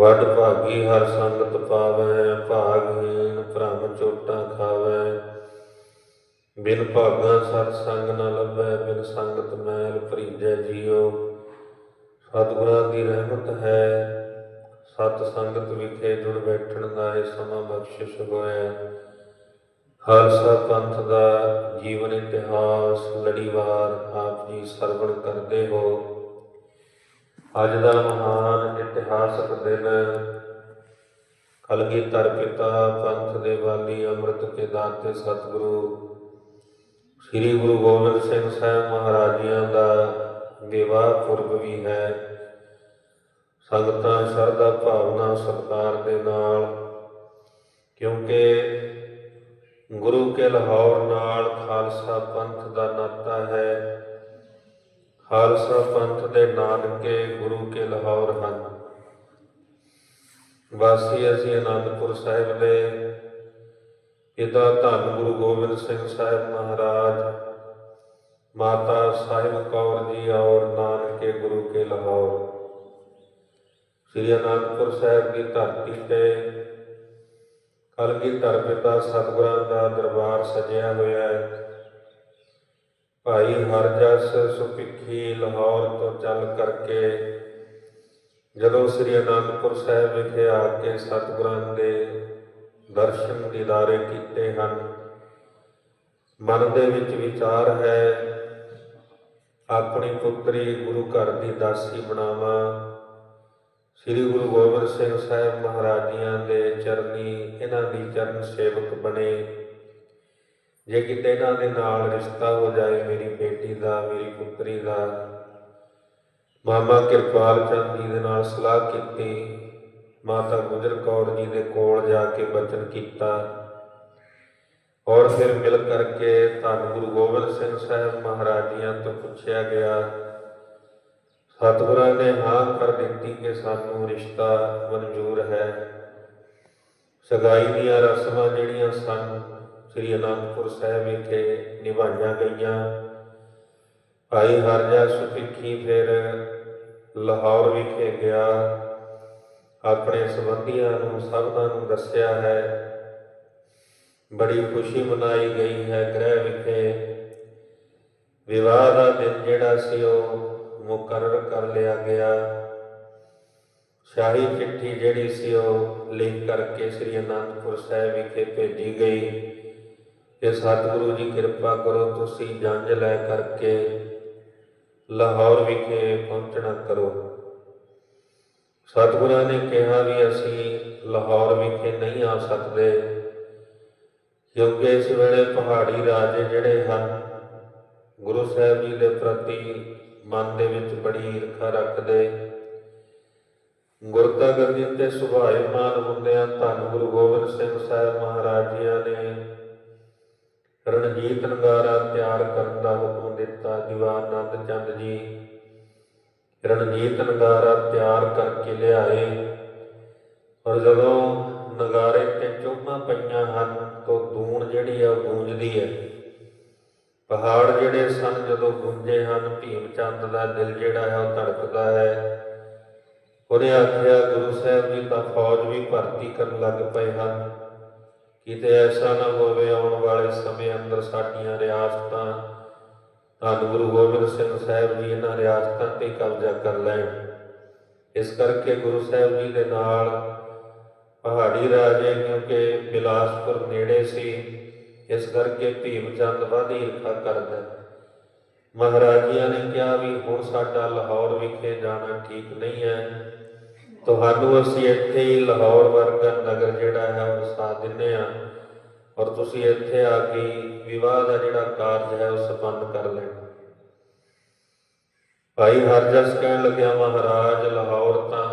ਵੱਡ ਭਾਗੀ ਹਰ ਸੰਗਤ ਪਾਵੈ ਭਾਗਹੀਨ ਭ੍ਰਮ ਚੋਟਾਂ ਖਾਵੈ। ਬਿਨ ਭਾਗਾ ਸਤ ਸੰਗ ਨ ਲੱਭੈ, ਬਿਨ ਸੰਗਤ ਮੈਲ ਭਰੀਜੈ ਜੀਉ ਸਤਿਗੁਰਾਂ ਦੀ ਰਹਿਮਤ ਹੈ, ਸਤ ਸੰਗਤ ਵਿਖੇ ਜੁੜ ਬੈਠਣ ਦਾ ਇਹ ਸਮਾਂ ਬਖਸ਼ਿਸ਼ ਹੋਇਆ। ਖਾਲਸਾ ਪੰਥ ਦਾ ਜੀਵਨ ਇਤਿਹਾਸ ਲੜੀਵਾਰ, ਆਪ ਜੀ ਸਰਵਣ ਕਰਦੇ ਹੋ। ਅੱਜ ਦਾ ਮਹਾਨ ਇਤਿਹਾਸਕ ਦਿਨ ਕਲਗੀ ਧਰ ਪਿਤਾ ਪੰਥ ਦੇ ਵਾਲੀ ਅੰਮ੍ਰਿਤ ਕੇ ਦਾਤੇ ਸਤਿਗੁਰੂ ਸ੍ਰੀ ਗੁਰੂ ਗੋਬਿੰਦ ਸਿੰਘ ਸਾਹਿਬ ਮਹਾਰਾਜਿਆਂ ਦਾ ਵਿਵਾਹ ਪੁਰਬ ਵੀ ਹੈ। ਸੰਗਤਾਂ ਸ਼ਰਧਾ ਭਾਵਨਾ ਸਤਿਕਾਰ ਦੇ ਨਾਲ, ਕਿਉਂਕਿ ਗੁਰੂ ਕੇ ਲਾਹੌਰ ਨਾਲ ਖਾਲਸਾ ਪੰਥ ਦਾ ਨਾਤਾ ਹੈ ਖਾਲਸਾ ਪੰਥ ਦੇ ਨਾਨਕੇ ਗੁਰੂ ਕੇ ਲਾਹੌਰ ਹਨ। ਵਾਸੀ ਅਸੀਂ ਅਨੰਦਪੁਰ ਸਾਹਿਬ ਦੇ ਪਿਤਾ ਧੰਨ ਗੁਰੂ ਗੋਬਿੰਦ ਸਿੰਘ ਸਾਹਿਬ ਮਹਾਰਾਜ, ਮਾਤਾ ਸਾਹਿਬ ਕੌਰ ਜੀ ਔਰ ਨਾਨਕੇ ਗੁਰੂ ਕੇ ਲਾਹੌਰ। ਸ੍ਰੀ ਅਨੰਦਪੁਰ ਸਾਹਿਬ ਦੀ ਧਰਤੀ ਤੇ ਕਲਗੀ ਧਰ ਪਿਤਾ ਸਤਿਗੁਰਾਂ ਦਾ ਦਰਬਾਰ ਸਜਿਆ ਹੋਇਆ ਹੈ। ਭਾਈ ਹਰਜਸ ਸੁਪਿੱਖੀ ਲਾਹੌਰ ਤੋਂ ਚੱਲ ਕਰਕੇ ਜਦੋਂ ਸ੍ਰੀ ਅਨੰਦਪੁਰ ਸਾਹਿਬ ਵਿਖੇ ਆ ਕੇ ਸਤਿਗੁਰਾਂ ਦੇ ਦਰਸ਼ਨ ਦੀਦਾਰੇ ਕੀਤੇ ਹਨ, ਮਨ ਦੇ ਵਿੱਚ ਵਿਚਾਰ ਹੈ, ਆਪਣੀ ਪੁੱਤਰੀ ਗੁਰੂ ਘਰ ਦੀ ਦਾਸੀ ਬਣਾਵਾਂ। ਸ੍ਰੀ ਗੁਰੂ ਗੋਬਿੰਦ ਸਿੰਘ ਸਾਹਿਬ ਮਹਾਰਾਜੀਆਂ ਦੇ ਚਰਨੀ, ਇਹਨਾਂ ਦੀ ਚਰਨ ਸੇਵਕ ਬਣੇ। ਜੇ ਕਿਤੇ ਇਹਨਾਂ ਦੇ ਨਾਲ ਰਿਸ਼ਤਾ ਹੋ ਜਾਏ, ਮੇਰੀ ਬੇਟੀ ਦਾ, ਮੇਰੀ ਪੁੱਤਰੀ ਦਾ। ਮਾਮਾ ਕਿਰਪਾਲ ਚੰਦ ਜੀ ਦੇ ਨਾਲ ਸਲਾਹ ਕੀਤੀ। ਮਾਤਾ ਗੁਜਰ ਕੌਰ ਜੀ ਦੇ ਕੋਲ ਜਾ ਕੇ ਬਚਨ ਕੀਤਾ। ਔਰ ਫਿਰ ਮਿਲ ਕਰਕੇ ਧੰਨ ਗੁਰੂ ਗੋਬਿੰਦ ਸਿੰਘ ਸਾਹਿਬ ਮਹਾਰਾਜੀਆਂ ਤੋਂ ਪੁੱਛਿਆ ਗਿਆ, ਸਤਿਗੁਰਾਂ ਨੇ ਹਾਂ ਕਰ ਦਿੱਤੀ ਕਿ ਸਾਨੂੰ ਰਿਸ਼ਤਾ ਮਨਜ਼ੂਰ ਹੈ। ਸਗਾਈ ਦੀਆਂ ਰਸਮਾਂ ਜਿਹੜੀਆਂ ਸਨ ਸ੍ਰੀ ਅਨੰਦਪੁਰ ਸਾਹਿਬ ਵਿਖੇ ਨਿਭਾਈਆਂ ਗਈਆਂ। ਭਾਈ ਹਰਜਾ ਸੁਪਿੱਖੀ ਫਿਰ ਲਾਹੌਰ ਵਿਖੇ ਗਿਆ। ਆਪਣੇ ਸੰਬੰਧੀਆਂ ਨੂੰ ਸਭਨਾਂ ਨੂੰ ਦੱਸਿਆ ਹੈ। ਬੜੀ ਖੁਸ਼ੀ ਮਨਾਈ ਗਈ ਹੈ ਗ੍ਰਹਿ ਵਿਖੇ। ਵਿਵਾਹ ਦਾ ਦਿਨ ਜਿਹੜਾ ਸੀ ਉਹ ਮੁਕਰਰ ਕਰ ਲਿਆ ਗਿਆ। ਸ਼ਾਹੀ ਚਿੱਠੀ ਜਿਹੜੀ ਸੀ ਉਹ ਲਿਖ ਕਰਕੇ ਸ੍ਰੀ ਅਨੰਦਪੁਰ ਸਾਹਿਬ ਵਿਖੇ ਭੇਜੀ ਗਈ। ਕਿ ਸਤਿਗੁਰੂ ਜੀ, ਕਿਰਪਾ ਕਰੋ ਤੁਸੀਂ ਜੰਜ ਲੈ ਕਰਕੇ ਲਾਹੌਰ ਵਿਖੇ ਪਹੁੰਚਣਾ ਕਰੋ। ਸਤਿਗੁਰਾਂ ਨੇ ਕਿਹਾ ਵੀ ਅਸੀਂ ਲਾਹੌਰ ਵਿਖੇ ਨਹੀਂ ਆ ਸਕਦੇ, ਕਿਉਂਕਿ ਇਸ ਵੇਲੇ ਪਹਾੜੀ ਰਾਜੇ ਜਿਹੜੇ ਹਨ, ਗੁਰੂ ਸਾਹਿਬ ਜੀ ਦੇ ਪ੍ਰਤੀ ਮਨ ਦੇ ਵਿੱਚ ਬੜੀ ਈਰਖਾ ਰੱਖਦੇ। ਗੁਰਤਾ ਗੱਦੀ ਤੇ ਸੁਭਾਏਮਾਨ ਹੁੰਦਿਆਂ ਧੰਨ ਗੁਰੂ ਗੋਬਿੰਦ ਸਿੰਘ ਸਾਹਿਬ ਮਹਾਰਾਜ ਜੀਆਂ ਨੇ ਰਣਜੀਤ ਨਗਾਰਾ ਤਿਆਰ ਕਰਨ ਦਾ ਹੁਕਮ ਦਿੱਤਾ ਦੀਵਾਨ ਆਨੰਦ ਚੰਦ ਜੀ। ਰਣਜੀਤ ਨਗਾਰਾ ਤਿਆਰ ਕਰਕੇ ਲਿਆਏ। ਔਰ ਜਦੋਂ ਨਗਾਰੇ ਤੇ ਚੋਮਾਂ ਪਈਆਂ ਹਨ, ਤਾਂ ਦੂਣ ਜਿਹੜੀ ਆ ਉਹ ਗੂੰਜਦੀ ਹੈ। ਪਹਾੜ ਜਿਹੜੇ ਸਨ, ਜਦੋਂ ਗੂੰਜੇ ਹਨ, ਭੀਮ ਚੰਦ ਦਾ ਦਿਲ ਜਿਹੜਾ ਹੈ ਉਹ ਧੜਕਦਾ ਹੈ। ਉਹਨੇ ਆਖਿਆ, ਗੁਰੂ ਸਾਹਿਬ ਜੀ ਤਾਂ ਫੌਜ ਵੀ ਭਰਤੀ ਕਰਨ ਲੱਗ ਪਏ ਹਨ। ਕਿਤੇ ਐਸਾ ਨਾ ਹੋਵੇ ਆਉਣ ਵਾਲੇ ਸਮੇਂ ਅੰਦਰ ਸਾਡੀਆਂ ਰਿਆਸਤਾਂ ਧੰਨ ਗੁਰੂ ਗੋਬਿੰਦ ਸਿੰਘ ਸਾਹਿਬ ਜੀ ਇਹਨਾਂ ਰਿਆਸਤਾਂ ਤੇ ਕਬਜ਼ਾ ਕਰ ਲੈਣ। ਇਸ ਕਰਕੇ ਗੁਰੂ ਸਾਹਿਬ ਜੀ ਦੇ ਨਾਲ ਪਹਾੜੀ ਰਾਜੇ ਕਿਉਂਕਿ ਬਿਲਾਸਪੁਰ ਨੇੜੇ ਸੀ, ਇਸ ਕਰਕੇ ਭੀਮ ਚੰਦ ਵੱਧ ਈਰਖਾ ਕਰਦਾ। ਮਹਾਰਾਜਿਆਂ ਨੇ ਕਿਹਾ ਵੀ ਹੁਣ ਸਾਡਾ ਲਾਹੌਰ ਵਿਖੇ ਜਾਣਾ ਠੀਕ ਨਹੀਂ ਹੈ। ਤੁਹਾਨੂੰ ਅਸੀਂ ਇੱਥੇ ਹੀ ਲਾਹੌਰ ਵਰਗਾ ਨਗਰ ਜਿਹੜਾ ਹੈ ਉਹ ਵਸਾ ਦਿੰਨੇ ਆ ਔਰ ਤੁਸੀਂ ਇੱਥੇ ਆ ਕੇ ਵਿਵਾਹ ਦਾ ਜਿਹੜਾ ਕਾਰਜ ਹੈ ਉਹ ਸੰਪੰਨ ਕਰ ਲੈਣਾ। ਭਾਈ ਹਰਜਸ ਕਹਿਣ ਲੱਗਿਆ, ਮਹਾਰਾਜ, ਲਾਹੌਰ ਤਾਂ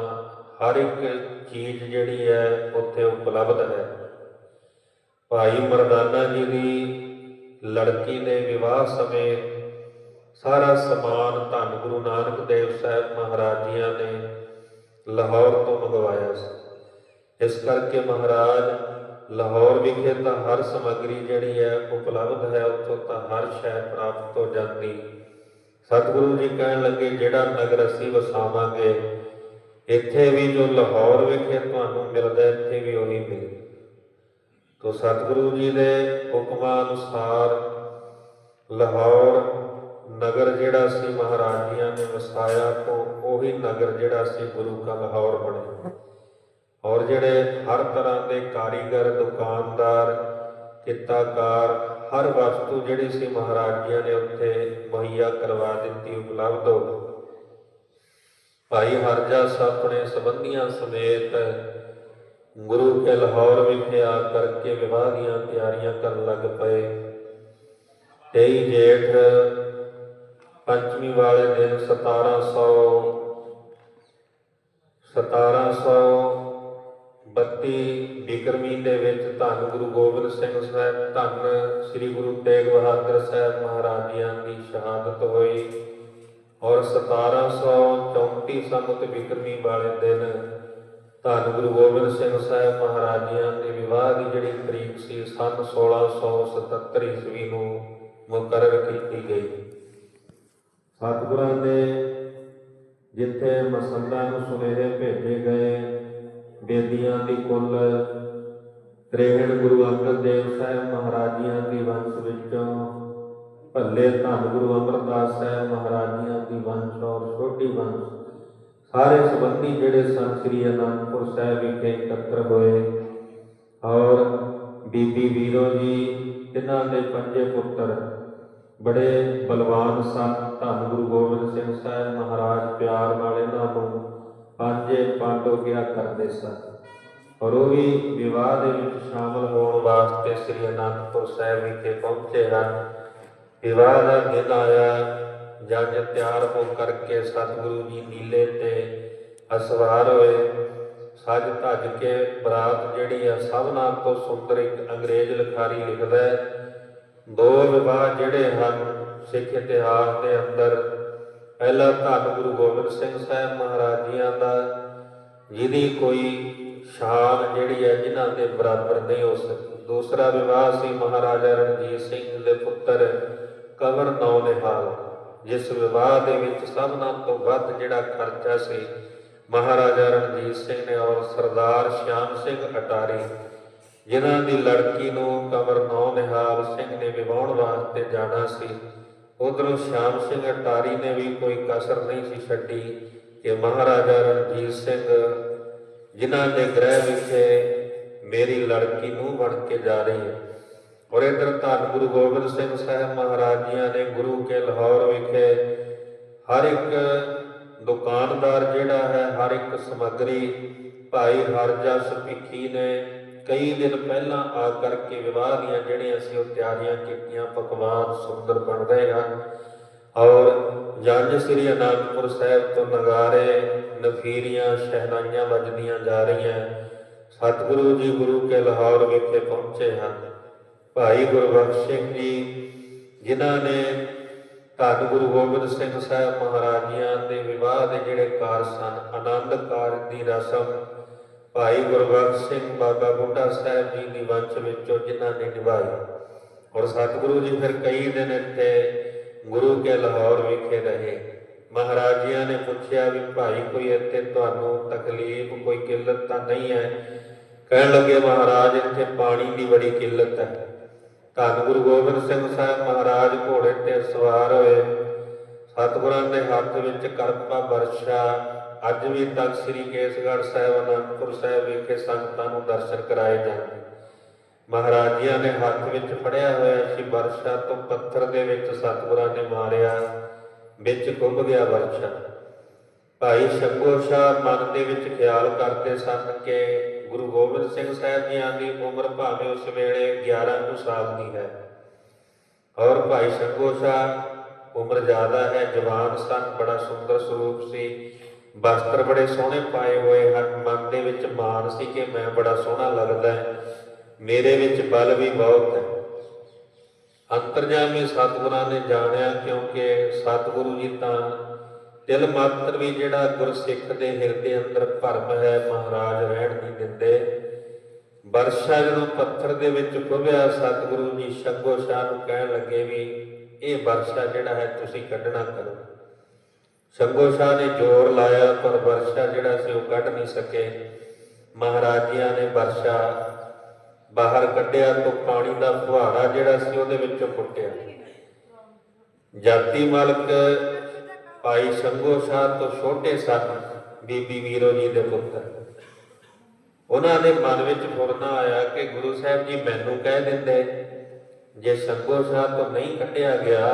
ਹਰ ਇੱਕ ਚੀਜ਼ ਜਿਹੜੀ ਹੈ ਉੱਥੇ ਉਪਲਬਧ ਹੈ। ਭਾਈ ਮਰਦਾਨਾ ਜੀ ਦੀ ਲੜਕੀ ਦੇ ਵਿਵਾਹ ਸਮੇਂ ਸਾਰਾ ਸਮਾਨ ਧੰਨ ਗੁਰੂ ਨਾਨਕ ਦੇਵ ਸਾਹਿਬ ਮਹਾਰਾਜ ਜੀਆਂ ਨੇ ਲਾਹੌਰ ਤੋਂ ਮੰਗਵਾਇਆ ਸੀ। ਇਸ ਕਰਕੇ ਮਹਾਰਾਜ ਲਾਹੌਰ ਵਿਖੇ ਤਾਂ ਹਰ ਸਮੱਗਰੀ ਜਿਹੜੀ ਹੈ ਉਪਲਬਧ ਹੈ, ਉੱਥੋਂ ਤਾਂ ਹਰ ਸ਼ੈ ਪ੍ਰਾਪਤ ਹੋ ਜਾਂਦੀ। ਸਤਿਗੁਰੂ ਜੀ ਕਹਿਣ ਲੱਗੇ, ਜਿਹੜਾ ਨਗਰ ਅਸੀਂ ਵਸਾਵਾਂਗੇ, ਇੱਥੇ ਵੀ ਜੋ ਲਾਹੌਰ ਵਿਖੇ ਤੁਹਾਨੂੰ ਮਿਲਦਾ, ਇੱਥੇ ਵੀ ਉਹੀ ਮਿਲੇ। ਤੋ ਸਤਿਗੁਰੂ ਜੀ ਦੇ ਹੁਕਮਾਂ ਅਨੁਸਾਰ ਲਾਹੌਰ ਨਗਰ ਜਿਹੜਾ ਸੀ ਮਹਾਰਾਜਿਆਂ ਨੇ ਵਸਾਇਆ ਤੋਂ ਉਹੀ ਨਗਰ ਜਿਹੜਾ ਸੀ ਗੁਰੂ ਕਾ ਲਾਹੌਰ ਬਣਿਆ ਔਰ ਜਿਹੜੇ ਹਰ ਤਰ੍ਹਾਂ ਦੇ ਕਾਰੀਗਰ, ਦੁਕਾਨਦਾਰ, ਕਿੱਤਾਕਾਰ, ਹਰ ਵਸਤੂ ਜਿਹੜੀ ਸੀ ਮਹਾਰਾਜਿਆਂ ਨੇ ਉੱਥੇ ਮੁਹੱਈਆ ਕਰਵਾ ਦਿੱਤੀ, ਉਪਲਬਧ ਹੋ ਗਈ। ਭਾਈ ਹਰਜਸ ਆਪਣੇ ਸੰਬੰਧੀਆਂ ਸਮੇਤ ਗੁਰੂ ਕੇ ਲਾਹੌਰ ਵਿਖੇ ਆ ਕਰਕੇ ਵਿਵਾਹ ਦੀਆਂ ਤਿਆਰੀਆਂ ਕਰਨ ਲੱਗ ਪਏ। 23 ਜੇਠ ਪੰਚਮੀ ਵਾਲੇ ਦਿਨ 1700 1732 ਬਿਕਰਮੀ ਦੇ ਵਿੱਚ ਧੰਨ ਗੁਰੂ ਗੋਬਿੰਦ ਸਿੰਘ ਸਾਹਿਬ, ਧੰਨ ਸ੍ਰੀ ਗੁਰੂ ਤੇਗ ਬਹਾਦਰ ਸਾਹਿਬ ਮਹਾਰਾਜਿਆਂ ਦੀ ਸ਼ਹਾਦਤ ਹੋਈ ਔਰ 1734 ਸੰਮਤ ਬਿਕਰਮੀ ਵਾਲੇ ਦਿਨ ਧੰਨ ਗੁਰੂ ਗੋਬਿੰਦ ਸਿੰਘ ਸਾਹਿਬ ਮਹਾਰਾਜਿਆਂ ਦੇ ਵਿਵਾਹ ਦੀ ਜਿਹੜੀ ਤਰੀਕ ਸੀ, ਸਨ 1677 ਈਸਵੀ ਨੂੰ ਮੁਕਰਰ ਕੀਤੀ ਗਈ। ਸਤਿਗੁਰਾਂ ਦੇ, ਜਿੱਥੇ ਮਸੰਦਾਂ ਨੂੰ ਸੁਨੇਹੇ ਭੇਜੇ ਗਏ, ਬੇਦੀਆਂ ਦੀ ਕੁੱਲ 63 ਗੁਰੂ ਅੰਗਦ ਦੇਵ ਸਾਹਿਬ ਮਹਾਰਾਜੀਆਂ ਦੀ ਵੰਸ਼ ਵਿੱਚੋਂ ਭੱਲੇ ਧੰਨ ਗੁਰੂ ਅਮਰਦਾਸ ਸਾਹਿਬ ਮਹਾਰਾਜੀਆਂ ਦੀ ਵੰਸ਼ ਔਰ ਛੋਟੀ ਵੰਸ਼, ਸਾਰੇ ਸੰਬੰਧੀ ਜਿਹੜੇ ਸਨ ਸ੍ਰੀ ਅਨੰਦਪੁਰ ਸਾਹਿਬ ਵਿਖੇ ਇਕੱਤਰ ਹੋਏ। ਔਰ ਬੀਬੀ ਵੀਰੋ ਜੀ ਇਹਨਾਂ ਦੇ ਪੰਜੇ ਪੁੱਤਰ ਬੜੇ ਬਲਵਾਨ ਸਨ। ਧੰਨ ਗੁਰੂ ਗੋਬਿੰਦ ਸਿੰਘ ਸਾਹਿਬ ਮਹਾਰਾਜ ਪਿਆਰ ਨਾਲ ਇਹਨਾਂ ਨੂੰ ਪੰਜੇ ਪੰਡੋ ਕਿਹਾ ਕਰਦੇ ਸਨ। ਔਰ ਉਹ ਵੀ ਵਿਵਾਹ ਦੇ ਵਿੱਚ ਸ਼ਾਮਲ ਹੋਣ ਵਾਸਤੇ ਸ੍ਰੀ ਅਨੰਦਪੁਰ ਸਾਹਿਬ ਵਿਖੇ ਪਹੁੰਚੇ ਹਨ। ਵਿਵਾਹ ਦਾ ਦਿਨ ਆਇਆ। ਜੱਜ ਤਿਆਰ ਹੋ ਕਰਕੇ ਸਤਿਗੁਰੂ ਜੀ ਨੀਲੇ ਤੇ ਅਸਵਾਰ ਹੋਏ। ਸੱਜ ਧੱਜ ਕੇ ਬਰਾਤ ਜਿਹੜੀ ਆ, ਸਭਨਾਂ ਤੋਂ ਸੁੰਦਰ ਇੱਕ ਅੰਗਰੇਜ਼ ਲਿਖਾਰੀ ਲਿਖਦਾ ਹੈ। ਦੋ ਵਿਵਾਹ ਜਿਹੜੇ ਹਨ, ਸਿੱਖ ਇਤਿਹਾਸ ਦੇ ਅੰਦਰ, ਪਹਿਲਾ ਧੰਨ ਗੁਰੂ ਗੋਬਿੰਦ ਸਿੰਘ ਸਾਹਿਬ ਮਹਾਰਾਜ ਜੀਆਂ ਦਾ, ਜਿਹਦੀ ਕੋਈ ਸ਼ਾਨ ਜਿਹੜੀ ਹੈ ਜਿਨ੍ਹਾਂ ਦੇ ਬਰਾਬਰ ਨਹੀਂ ਹੋ ਸਕਦੀ ਦੂਸਰਾ ਵਿਵਾਹ ਸੀ ਮਹਾਰਾਜਾ ਰਣਜੀਤ ਸਿੰਘ ਦੇ ਪੁੱਤਰ ਕਵਰ ਨੌ ਨਿਹਾਲ। ਜਿਸ ਵਿਵਾਹ ਦੇ ਵਿੱਚ ਸਭਨਾਂ ਤੋਂ ਵੱਧ ਜਿਹੜਾ ਖਰਚਾ ਸੀ, ਮਹਾਰਾਜਾ ਰਣਜੀਤ ਸਿੰਘ ਨੇ ਔਰ ਸਰਦਾਰ ਸ਼ਿਆਮ ਸਿੰਘ ਅਟਾਰੀ ਜਿਨ੍ਹਾਂ ਦੀ ਲੜਕੀ ਨੂੰ ਕਮਰ ਨੌ ਨਿਹਾਲ ਸਿੰਘ ਨੇ ਵਿਵਾਹਣ ਵਾਸਤੇ ਜਾਣਾ ਸੀ, ਉਧਰੋਂ ਸ਼ਾਮ ਸਿੰਘ ਅਟਾਰੀ ਨੇ ਵੀ ਕੋਈ ਕਸਰ ਨਹੀਂ ਸੀ ਛੱਡੀ ਕਿ ਮਹਾਰਾਜਾ ਰਣਜੀਤ ਸਿੰਘ ਜਿਨ੍ਹਾਂ ਦੇ ਗ੍ਰਹਿ ਵਿਖੇ ਮੇਰੀ ਲੜਕੀ ਨੂੰ ਬਣ ਕੇ ਜਾ ਰਹੀ। ਹੈ ਔਰ ਇਧਰ ਧੰਨ ਗੁਰੂ ਗੋਬਿੰਦ ਸਿੰਘ ਸਾਹਿਬ ਮਹਾਰਾਜ ਜੀਆਂ ਨੇ ਗੁਰੂ ਕੇ ਲਾਹੌਰ ਵਿਖੇ ਹਰ ਇੱਕ ਦੁਕਾਨਦਾਰ ਜਿਹੜਾ ਹੈ, ਹਰ ਇੱਕ ਸਮੱਗਰੀ ਭਾਈ ਹਰਜਸ ਭਿੱਖੀ ਨੇ ਕਈ ਦਿਨ ਪਹਿਲਾਂ ਆ ਕਰਕੇ ਵਿਵਾਹ ਦੀਆਂ ਜਿਹੜੀਆਂ ਸੀ ਉਹ ਤਿਆਰੀਆਂ ਕੀਤੀਆਂ, ਪਕਵਾਨ, ਸੁੰਦਰ ਬਣ ਰਹੇ ਹਨ ਔਰ ਜੰਜ ਸ੍ਰੀ ਅਨੰਦਪੁਰ ਸਾਹਿਬ ਤੋਂ ਨਗਾਰੇ ਨਫੀਰੀਆਂ ਸ਼ਹਿਨਾਈਆਂ ਵੱਜਦੀਆਂ ਜਾ ਰਹੀਆਂ। ਸਤਿਗੁਰੂ ਜੀ ਗੁਰੂ ਕੇ ਲਾਹੌਰ ਵਿਖੇ ਪਹੁੰਚੇ ਹਨ। ਭਾਈ ਗੁਰਬਖਸ਼ ਸਿੰਘ ਜੀ, ਜਿਨ੍ਹਾਂ ਨੇ ਧੰਨ ਗੁਰੂ ਗੋਬਿੰਦ ਸਿੰਘ ਸਾਹਿਬ ਮਹਾਰਾਜਿਆਂ ਦੇ ਵਿਵਾਹ ਦੇ ਜਿਹੜੇ ਕਾਰਜ ਸਨ, ਆਨੰਦ ਕਾਰਜ ਦੀ ਰਸਮ ਭਾਈ ਗੁਰਬਖਸ਼ ਸਿੰਘ ਬਾਬਾ ਬੁੱਢਾ ਸਾਹਿਬ ਜੀ ਦੀ ਵੰਸ਼ ਵਿੱਚੋਂ ਜਿਨ੍ਹਾਂ ਨੇ ਨਿਭਾਈ। ਔਰ ਸਤਿਗੁਰੂ ਜੀ ਫਿਰ ਕਈ ਦਿਨ ਇੱਥੇ ਗੁਰੂ ਕੇ ਲਾਹੌਰ ਵਿਖੇ ਰਹੇ। ਮਹਾਰਾਜਿਆਂ ਨੇ ਪੁੱਛਿਆ ਵੀ ਭਾਈ, ਕੋਈ ਇੱਥੇ ਤੁਹਾਨੂੰ ਤਕਲੀਫ, ਕੋਈ ਕਿੱਲਤ ਤਾਂ ਨਹੀਂ ਹੈ? ਕਹਿਣ ਲੱਗੇ, ਮਹਾਰਾਜ, ਇੱਥੇ ਪਾਣੀ ਦੀ ਬੜੀ ਕਿੱਲਤ ਹੈ। ਧੰਨ ਗੁਰੂ ਗੋਬਿੰਦ ਸਿੰਘ ਸਾਹਿਬ ਮਹਾਰਾਜ ਘੋੜੇ ਤੇ ਸਵਾਰ ਹੋਏ। ਸਤਿਗੁਰਾਂ ਦੇ ਹੱਥ ਵਿੱਚ ਕਰਪਾ ਵਰਸ਼ਾ ਅੱਜ ਵੀ ਤੱਕ ਸ੍ਰੀ ਕੇਸਗੜ੍ਹ ਸਾਹਿਬ, ਅਨੰਦਪੁਰ ਸਾਹਿਬ ਵਿਖੇ ਸੰਗਤਾਂ ਨੂੰ ਦਰਸ਼ਨ ਕਰਾਏ ਜਾਂਦੇ। ਮਹਾਰਾਜਿਆਂ ਨੇ ਹੱਥ ਵਿੱਚ ਫੜਿਆ ਹੋਇਆ ਸੀ ਵਰਸ਼ਾ ਤੋਂ ਪੱਥਰ ਦੇ ਵਿੱਚ ਸਤਿਗੁਰਾਂ ਨੇ ਮਾਰਿਆ, ਵਿੱਚ ਕੁੰਭ ਗਿਆ ਵਰਸ਼ਾ ਭਾਈ ਸ਼ੰਭੂ ਸ਼ਾਹ ਮਨ ਦੇ ਵਿੱਚ ਖਿਆਲ ਕਰਦੇ ਸਨ ਕਿ ਗੁਰੂ ਗੋਬਿੰਦ ਸਿੰਘ ਸਾਹਿਬ ਜੀਆਂ ਦੀ ਉਮਰ ਭਾਵੇਂ ਉਸ ਵੇਲੇ 11 ਕੁ ਸਾਲ ਦੀ ਹੈ। ਔਰ ਭਾਈ ਸ਼ੰਭੂ ਸ਼ਾਹ ਉਮਰ ਜ਼ਿਆਦਾ ਹੈ, ਜਵਾਨ ਸਨ, ਬੜਾ ਸੁੰਦਰ ਸਰੂਪ ਸੀ। ਵਸਤਰ ਬੜੇ ਸੋਹਣੇ ਪਾਏ ਹੋਏ ਹਨ। ਮਨ ਦੇ ਵਿੱਚ ਮਾਣ ਸੀ ਕਿ ਮੈਂ ਬੜਾ ਸੋਹਣਾ ਲੱਗਦਾ ਹੈ। ਮੇਰੇ ਵਿੱਚ ਬਲ ਵੀ ਬਹੁਤ ਹੈ। ਅੰਤਰਜਾਮੀ ਸਤਿਗੁਰਾਂ ਨੇ ਜਾਣਿਆ ਕਿਉਂਕਿ ਸਤਿਗੁਰੂ ਜੀ ਤਾਂ ਦਿਲ ਮਾਤਰ ਵੀ ਜਿਹੜਾ ਗੁਰਸਿੱਖ ਦੇ ਹਿਰਦੇ ਅੰਦਰ ਭਰਮ ਹੈ, ਮਹਾਰਾਜ ਰਹਿਣ ਨਹੀਂ ਦਿੰਦੇ। ਵਰਸ਼ਾ ਜਦੋਂ ਪੱਥਰ ਦੇ ਵਿੱਚ ਖੁੱਭਿਆ, ਸਤਿਗੁਰੂ ਜੀ ਸ਼ੰਗੋ ਸ਼ਾਹ ਨੂੰ ਕਹਿਣ ਲੱਗੇ ਵੀ, ਇਹ ਵਰਸ਼ਾ ਜਿਹੜਾ ਹੈ, ਤੁਸੀਂ ਕੱਢਣਾ ਕਰੋ। ਸੰਗੋ ਸ਼ਾਹ ਨੇ ਜ਼ੋਰ ਲਾਇਆ, ਪਰ ਵਰਸ਼ਾ ਜਿਹੜਾ ਸੀ ਉਹ ਕੱਢ ਨਹੀਂ ਸਕੇ। ਮਹਾਰਾਜਿਆਂ ਨੇ ਵਰਸ਼ਾ ਬਾਹਰ ਕੱਢਿਆ, ਤੋਂ ਪਾਣੀ ਦਾ ਫੁਹਾਰਾ ਜਿਹੜਾ ਸੀ ਉਹਦੇ ਵਿੱਚੋਂ ਫੁੱਟਿਆ। ਜਾਤੀ ਮਾਲਕ ਭਾਈ ਸੰਗੋ ਸ਼ਾਹ ਤੋਂ ਛੋਟੇ ਸਨ, ਬੀਬੀ ਵੀਰੋ ਜੀ ਦੇ ਪੁੱਤਰ। ਉਹਨਾਂ ਦੇ ਮਨ ਵਿੱਚ ਫੁਰਨਾ ਆਇਆ ਕਿ ਗੁਰੂ ਸਾਹਿਬ ਜੀ ਮੈਨੂੰ ਕਹਿ ਦਿੰਦੇ, ਜੇ ਸੰਗੋ ਸ਼ਾਹ ਤੋਂ ਨਹੀਂ ਕੱਢਿਆ ਗਿਆ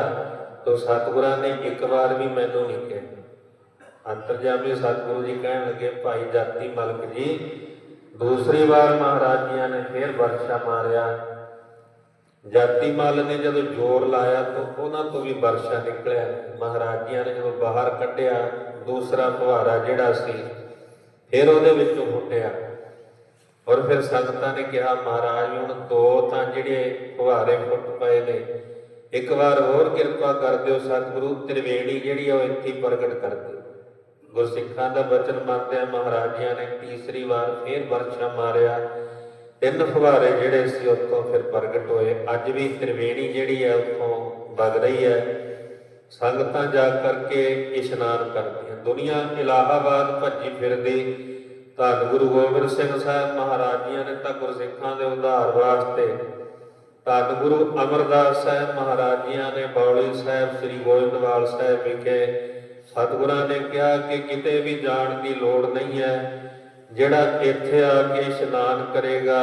ਤਾਂ ਸਤਿਗੁਰਾਂ ਨੇ ਇੱਕ ਵਾਰ ਵੀ ਮੈਨੂੰ ਨਹੀਂ ਕਿਹਾ। ਅੰਤਰਜਾਮੀ ਸਤਿਗੁਰੂ ਜੀ ਕਹਿਣ ਲੱਗੇ, ਭਾਈ ਜਾਤੀ ਮਲਕ ਜੀ, ਦੂਸਰੀ ਵਾਰ ਮਹਾਰਾਜ ਜੀਆਂ ਨੇ ਫੇਰ ਵਰਸ਼ਾ ਮਾਰਿਆ। ਜਾਤੀ ਮਲ ਨੇ ਜਦੋਂ ਜ਼ੋਰ ਲਾਇਆ ਤਾਂ ਉਹਨਾਂ ਤੋਂ ਵੀ ਵਰਸ਼ਾ ਨਿਕਲਿਆ। ਮਹਾਰਾਜ ਜੀਆਂ ਨੇ ਜਦੋਂ ਬਾਹਰ ਕੱਢਿਆ, ਦੂਸਰਾ ਫੁਹਾਰਾ ਜਿਹੜਾ ਸੀ, ਫਿਰ ਉਹਦੇ ਵਿੱਚੋਂ ਫੁੱਟਿਆ। ਔਰ ਫਿਰ ਸੰਗਤਾਂ ਨੇ ਕਿਹਾ, ਮਹਾਰਾਜ ਹੁਣ ਦੋ ਤਾਂ ਜਿਹੜੇ ਫੁਹਾਰੇ ਫੁੱਟ ਪਏ ਨੇ ਇੱਕ ਵਾਰ ਹੋਰ ਕਿਰਪਾ ਕਰ ਦਿਓ ਸਤਿਗੁਰੂ, ਤ੍ਰਿਵੇਣੀ ਜਿਹੜੀ ਆ ਉਹ ਇੱਥੇ ਪ੍ਰਗਟ ਕਰ ਦਿਓ। ਗੁਰਸਿੱਖਾਂ ਦਾ ਬਚਨ ਮੰਨਦਿਆਂ ਮਹਾਰਾਜਿਆਂ ਨੇ ਤੀਸਰੀ ਵਾਰ ਫੇਰ ਵਰਸ਼ਾ ਮਾਰਿਆ। ਤਿੰਨ ਫੁਹਾਰੇ ਜਿਹੜੇ ਸੀ ਉੱਥੋਂ ਫਿਰ ਪ੍ਰਗਟ ਹੋਏ। ਅੱਜ ਵੀ ਤ੍ਰਿਵੇਣੀ ਜਿਹੜੀ ਹੈ ਉੱਥੋਂ ਵਗ ਰਹੀ ਹੈ। ਸੰਗਤਾਂ ਜਾ ਕਰਕੇ ਇਸ਼ਨਾਨ ਕਰਦੀਆਂ। ਦੁਨੀਆ ਇਲਾਹਾਬਾਦ ਭੱਜੀ ਫਿਰਦੀ। ਧੰਨ ਗੁਰੂ ਗੋਬਿੰਦ ਸਿੰਘ ਸਾਹਿਬ ਮਹਾਰਾਜ ਜੀਆਂ ਨੇ ਤਾਂ ਗੁਰਸਿੱਖਾਂ ਦੇ ਉਧਾਰ ਵਾਸਤੇ ਧੰਨ ਗੁਰੂ ਅਮਰਦਾਸ ਸਾਹਿਬ ਮਹਾਰਾਜ ਜੀਆਂ ਨੇ ਬੌਲੀ ਸਾਹਿਬ, ਸ੍ਰੀ ਗੋਇੰਦਵਾਲ ਸਾਹਿਬ ਵਿਖੇ ਸਤਿਗੁਰਾਂ ਨੇ ਕਿਹਾ ਕਿ ਕਿਤੇ ਵੀ ਜਾਣ ਦੀ ਲੋੜ ਨਹੀਂ ਹੈ। ਜਿਹੜਾ ਇੱਥੇ ਆ ਕੇ ਇਸ਼ਨਾਨ ਕਰੇਗਾ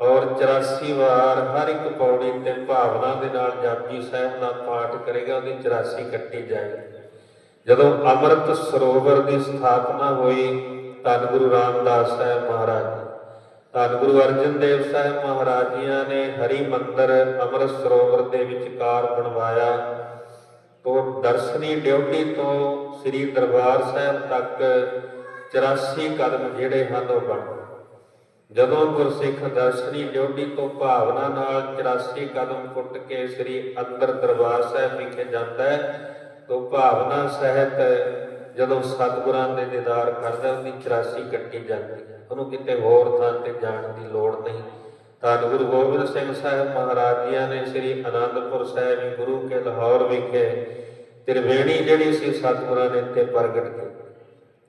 ਔਰ 84 ਵਾਰ ਹਰ ਇੱਕ ਪੌੜੀ ਤੇ ਭਾਵਨਾ ਦੇ ਨਾਲ ਜਪਜੀ ਸਾਹਿਬ ਦਾ ਪਾਠ ਕਰੇਗਾ, ਉਹਦੀ 84 ਕੱਟੀ ਜਾਏਗੀ। ਜਦੋਂ ਅੰਮ੍ਰਿਤ ਸਰੋਵਰ ਦੀ ਸਥਾਪਨਾ ਹੋਈ ਧੰਨ ਗੁਰੂ ਰਾਮਦਾਸ ਸਾਹਿਬ ਮਹਾਰਾਜ ਧੰਨ ਗੁਰੂ ਅਰਜਨ ਦੇਵ ਸਾਹਿਬ ਮਹਾਰਾਜ ਜੀਆਂ ਨੇ ਹਰੀ ਮੰਦਰ ਅੰਮ੍ਰਿਤ ਸਰੋਵਰ ਦੇ ਵਿਚਕਾਰ ਬਣਵਾਇਆ। ਤੋਂ ਦਰਸ਼ਨੀ ਡਿਊਟੀ ਤੋਂ ਸ੍ਰੀ ਦਰਬਾਰ ਸਾਹਿਬ ਤੱਕ 84 ਕਦਮ ਜਿਹੜੇ ਹਨ ਉਹ ਬਣ ਜਦੋਂ ਗੁਰਸਿੱਖ ਦਰਸ਼ਨੀ ਡਿਊਟੀ ਤੋਂ ਭਾਵਨਾ ਨਾਲ 84 ਕਦਮ ਫੁੱਟ ਕੇ ਸ੍ਰੀ ਅੰਦਰ ਦਰਬਾਰ ਸਾਹਿਬ ਵਿਖੇ ਜਾਂਦਾ ਹੈ, ਤੋਂ ਭਾਵਨਾ ਸਹਿਤ ਜਦੋਂ ਸਤਿਗੁਰਾਂ ਦੇ ਦੀਦਾਰ ਕਰਦਾ ਉਹਦੀ 84 ਕੱਟੀ ਜਾਂਦੀ ਹੈ। ਉਹਨੂੰ ਕਿਤੇ ਹੋਰ ਥਾਂ ਤੇ ਜਾਣ ਦੀ ਲੋੜ ਨਹੀਂ। ਧੰਨ ਗੁਰੂ ਗੋਬਿੰਦ ਸਿੰਘ ਸਾਹਿਬ ਮਹਾਰਾਜ ਜੀਆਂ ਨੇ ਸ੍ਰੀ ਅਨੰਦਪੁਰ ਸਾਹਿਬ ਗੁਰੂ ਕੇ ਲਾਹੌਰ ਵਿਖੇ ਤ੍ਰਿਵੇਣੀ ਜਿਹੜੀ ਸੀ ਸਤਿਗੁਰਾਂ ਨੇ ਇੱਥੇ ਪ੍ਰਗਟ ਕੀਤੀ।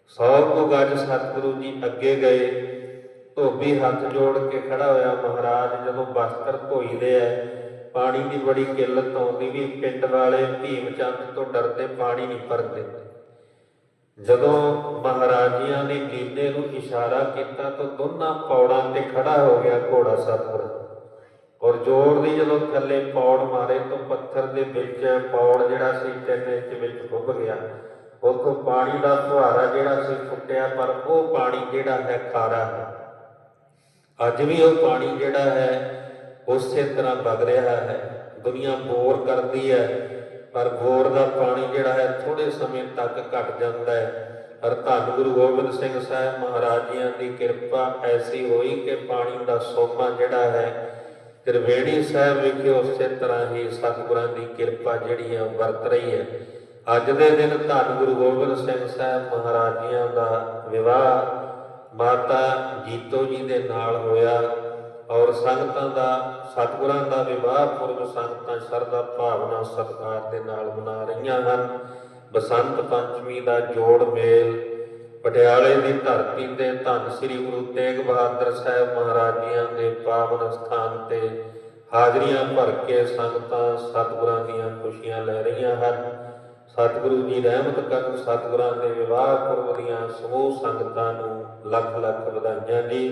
ਸੌ ਕੁ ਗਜ ਸਤਿਗੁਰੂ ਜੀ ਅੱਗੇ ਗਏ। ਧੋਬੀ ਹੱਥ ਜੋੜ ਕੇ ਖੜਾ ਹੋਇਆ ਮਹਾਰਾਜ ਜਦੋਂ ਬਸਤਰ ਧੋਈਦੇ ਐ ਪਾਣੀ ਦੀ ਬੜੀ ਕਿੱਲਤ ਆਉਂਦੀ ਵੀ ਪਿੰਡ ਵਾਲੇ ਭੀਮ ਚੰਦ ਤੋਂ ਡਰਦੇ ਪਾਣੀ ਨਹੀਂ ਭਰਦੇ। ਜਦੋਂ ਨੇ ਨੂੰ ਇਸ਼ਾਰਾ ਕੀਤਾ ਤਾਂ ਦੋਨਾਂ ਪੌੜਾਂ ਤੇ ਖੜਾ ਹੋ ਗਿਆ ਘੋੜਾ ਸਤਿਗੁਰ। ਔਰ ਜ਼ੋਰ ਦੀ ਜਦੋਂ ਥੱਲੇ ਪੌੜ ਮਾਰੇ ਤਾਂ ਪੱਥਰ ਦੇ ਵਿੱਚ ਪੌੜ ਜਿਹੜਾ ਸੀ ਤਿੰਨ ਇੰਚ ਵਿੱਚ ਡੁੱਬ ਗਿਆ। ਉੱਥੋਂ ਪਾਣੀ ਦਾ ਫੁਹਾਰਾ ਜਿਹੜਾ ਸੀ ਫੁੱਟਿਆ, ਪਰ ਉਹ ਪਾਣੀ ਜਿਹੜਾ ਹੈ ਖਾਰਾ ਹੈ। ਅੱਜ ਵੀ ਉਹ ਪਾਣੀ ਜਿਹੜਾ ਹੈ ਉਸੇ ਤਰ੍ਹਾਂ ਵਗ ਰਿਹਾ ਹੈ। ਦੁਨੀਆ ਬੋਰ ਕਰਦੀ ਹੈ, ਪਰ ਬੋਰ ਦਾ ਪਾਣੀ ਜਿਹੜਾ ਹੈ ਥੋੜੇ ਸਮੇਂ ਤੱਕ ਘਟ ਜਾਂਦਾ ਹੈ। ਪਰ ਧੰਨ ਗੁਰੂ ਗੋਬਿੰਦ ਸਿੰਘ ਸਾਹਿਬ ਮਹਾਰਾਜ ਜੀਆਂ ਦੀ ਕਿਰਪਾ ਐਸੀ ਹੋਈ ਕਿ ਪਾਣੀ ਦਾ ਸੋਮਾ ਜਿਹੜਾ ਹੈ, ਤ੍ਰਿਵੇਣੀ ਸਾਹਿਬ ਵਿਖੇ ਉਸੇ ਤਰ੍ਹਾਂ ਹੀ ਸਤਿਗੁਰਾਂ ਦੀ ਕਿਰਪਾ ਜਿਹੜੀ ਹੈ ਵਰਤ ਰਹੀ ਹੈ। ਅੱਜ ਦੇ ਦਿਨ ਧੰਨ ਗੁਰੂ ਗੋਬਿੰਦ ਸਿੰਘ ਸਾਹਿਬ ਮਹਾਰਾਜ ਜੀਆਂ ਦਾ ਵਿਵਾਹ ਮਾਤਾ ਜੀਤੋ ਜੀ ਦੇ ਨਾਲ ਹੋਇਆ ਔਰ ਸੰਗਤਾਂ ਦਾ, ਸਤਿਗੁਰਾਂ ਦਾ ਵਿਵਾਹ ਪੁਰਬ ਸੰਗਤਾਂ ਸ਼ਰਧਾ ਭਾਵਨਾ ਸਤਿਕਾਰ ਦੇ ਨਾਲ ਮਨਾ ਰਹੀਆਂ ਹਨ। ਬਸੰਤ ਪੰਚਮੀ ਦਾ ਜੋੜ ਮੇਲ। ਪਟਿਆਲੇ ਦੀ ਧਰਤੀ ਤੇ ਧੰਨ ਸ੍ਰੀ ਗੁਰੂ ਤੇਗ ਬਹਾਦਰ ਸਾਹਿਬ ਮਹਾਰਾਜ ਜੀਆਂ ਦੇ ਪਾਵਨ ਸਥਾਨ ਤੇ ਹਾਜ਼ਰੀਆਂ ਭਰ ਕੇ ਸੰਗਤਾਂ ਸਤਿਗੁਰਾਂ ਦੀਆਂ ਖੁਸ਼ੀਆਂ ਲੈ ਰਹੀਆਂ ਹਨ। ਸਤਿਗੁਰੂ ਜੀ ਰਹਿਮਤ ਕਰਨ, ਸਤਿਗੁਰਾਂ ਦੇ ਵਿਵਾਹ ਪੁਰਬ ਦੀਆਂ ਸਮੂਹ ਸੰਗਤਾਂ ਨੂੰ ਲੱਖ ਲੱਖ ਵਧਾਈਆਂ ਜੀ।